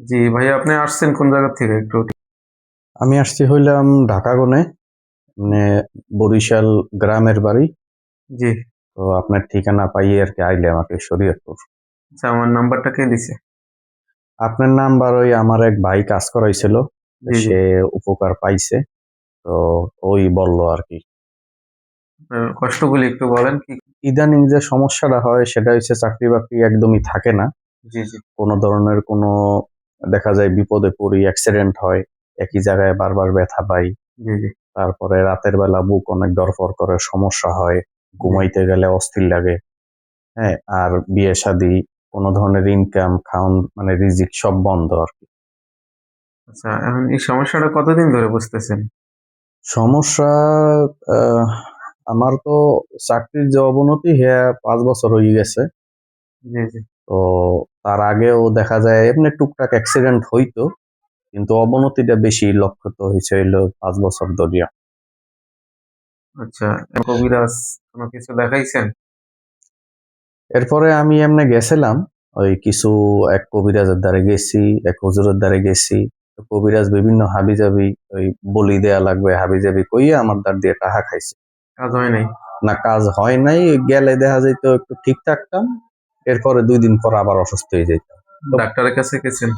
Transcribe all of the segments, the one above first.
জি ভাইয়া আপনি আসছেন কোন জায়গা থেকে একটু? আমি আসছি হইলাম ঢাকা গনে মানে বরিশাল গ্রামের বাড়ি। জি। তো আপনার ঠিকানা পাইয়ে আর কি আইলে আমাকে শরীয়তপুর। আচ্ছা আমার নাম্বারটা কে দিছে? আপনার নাম্বার ওই আমার এক ভাই কাজ করাইছিল সে উপকার পাইছে তো ওই বলল আর কি। কষ্টগুলি একটু বলেন কি ইদানিং যে সমস্যাটা হয় সেটা হচ্ছে চাকরি বাকরি একদমই থাকে না। জি জি। কোনো ধরনের কোনো দেখা যায় বিপদে পড়ি অ্যাক্সিডেন্ট হয় একই জায়গায় বারবার ব্যথা পাই। তারপরে রাতের বেলা বুক অনেক দরফর করে সমস্যা হয় ঘুমাইতে গেলে অস্থির লাগে। হ্যাঁ আর বিয়ে শাদি কোনো ধরনের ইনকাম খাউন মানে রিজিক সব বন্ধ আর কি। আচ্ছা এখন এই সমস্যাটা কতদিন ধরে বুঝতেছেন? সমস্যা আমার তো চাকরির যে অবনতি হ্যাঁ পাঁচ বছর হয়ে গেছে। তো তার আগেও দেখা যায় এমনি টুকটাক অ্যাক্সিডেন্ট হইতো কিন্তু অবনতিটা বেশি লক্ষ্যত হয়েছে হইল পাঁচ বছর ধরিয়া। আচ্ছা কবিরাজ কোনো কিছু দেখাইছেন? এরপরে আমি এমনি গেছিলাম ওই কিছু এক কবিরাজের দ্বারে গেছি এক হুজুরের দ্বারে গেছি। কবিরাজ বিভিন্ন হাবিজাবি ওই বলি দেয়া লাগবে হাবিজাবি কইয়ে আমার দ্বার দিয়ে টাকা খাইছে। কাজ হয় নাই? না কাজ হয় নাই গেলে দেখা যেত একটু ঠিক থাকতাম এরপরে দুই দিন পর আবার অসুস্থ হয়ে যেতাম ডাক্তারের কাছে গেছেন?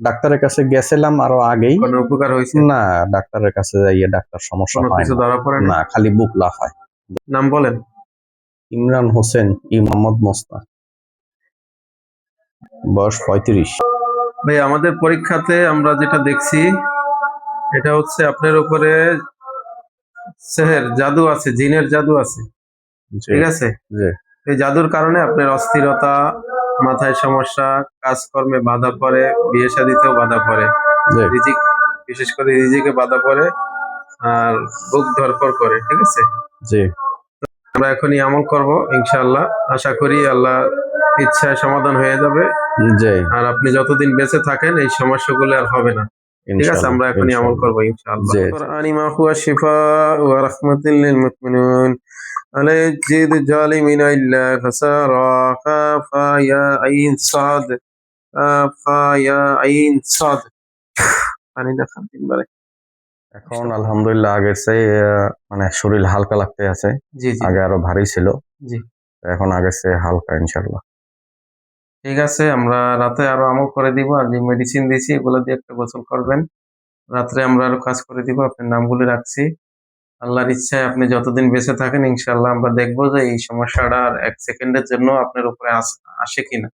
ডাক্তারের কাছে গেছিলাম আরও আগেই। কোনো উপকার হয়েছে? না ডাক্তারের কাছে যাইয়ে ডাক্তার সমস্যা হয় কিছু ধরা পড়ে না? খালি বুক লাফায় নাম বলেন। ইমরান হোসেন ই মোহাম্মদ মোস্তা বয়স পঁয়ত্রিশ। ভাই আমাদের পরীক্ষাতে আমরা যেটা দেখছি এটা হচ্ছে আপনার উপরে সেহের জাদু আছে জিনের জাদু আছে। ঠিক আছে? জি। এই জাদুর কারণে আপনার অস্থিরতা মাথায় সমস্যা কাজকর্মে বাধা পড়ে বিয়ে শাদিতেও বাধা পড়ে। রিজিক বিশেষ করে রিজিকে বাধা পড়ে আর বুক ধরপর করে ঠিক আছে? জি। আমরা এখনই আমল করব ইনশাআল্লাহ। আশা করি আল্লাহ ইচ্ছায় সমাধান হয়ে যাবে। জি। আর আপনি যতদিন বেঁচে থাকেন এই সমস্যাগুলো আর হবে না। ঠিক আছে আমরা এখনই আমল। করব ইনশাআল্লাহ। কুরআনি মা হুয়া শিফা ওয়া রাহমাতুল লিল মুমিনিন। আলা ইয়াজিদ জালিমিনা ইল্লা খাসারা কাফা ইয়া আইন সাদ কাফা ইয়া আইন সাদ পানি না খান তিনবারে এখন আলহামদুলিল্লাহ আগের চেয়ে মানে শরীর হালকা লাগতে আছে। জি জি। আগে আরও ভারী ছিল। জি। এখন আগের চেয়ে হালকা ইনশাল্লাহ ঠিক আছে আমরা রাতে আরও আমল করে দিব। আর যে মেডিসিন দিয়েছি এগুলো দিয়ে একটা গোসল করবেন। রাত্রে আমরা আরও কাজ করে দিব। আপনার নামগুলো রাখছি। আল্লাহর ইচ্ছায় আপনি যতদিন বেঁচে থাকেন, ইনশাআল্লাহ আমরা দেখব যে এই সমস্যাটা আর এক সেকেন্ডের জন্য আপনার উপরে আসে কিনা।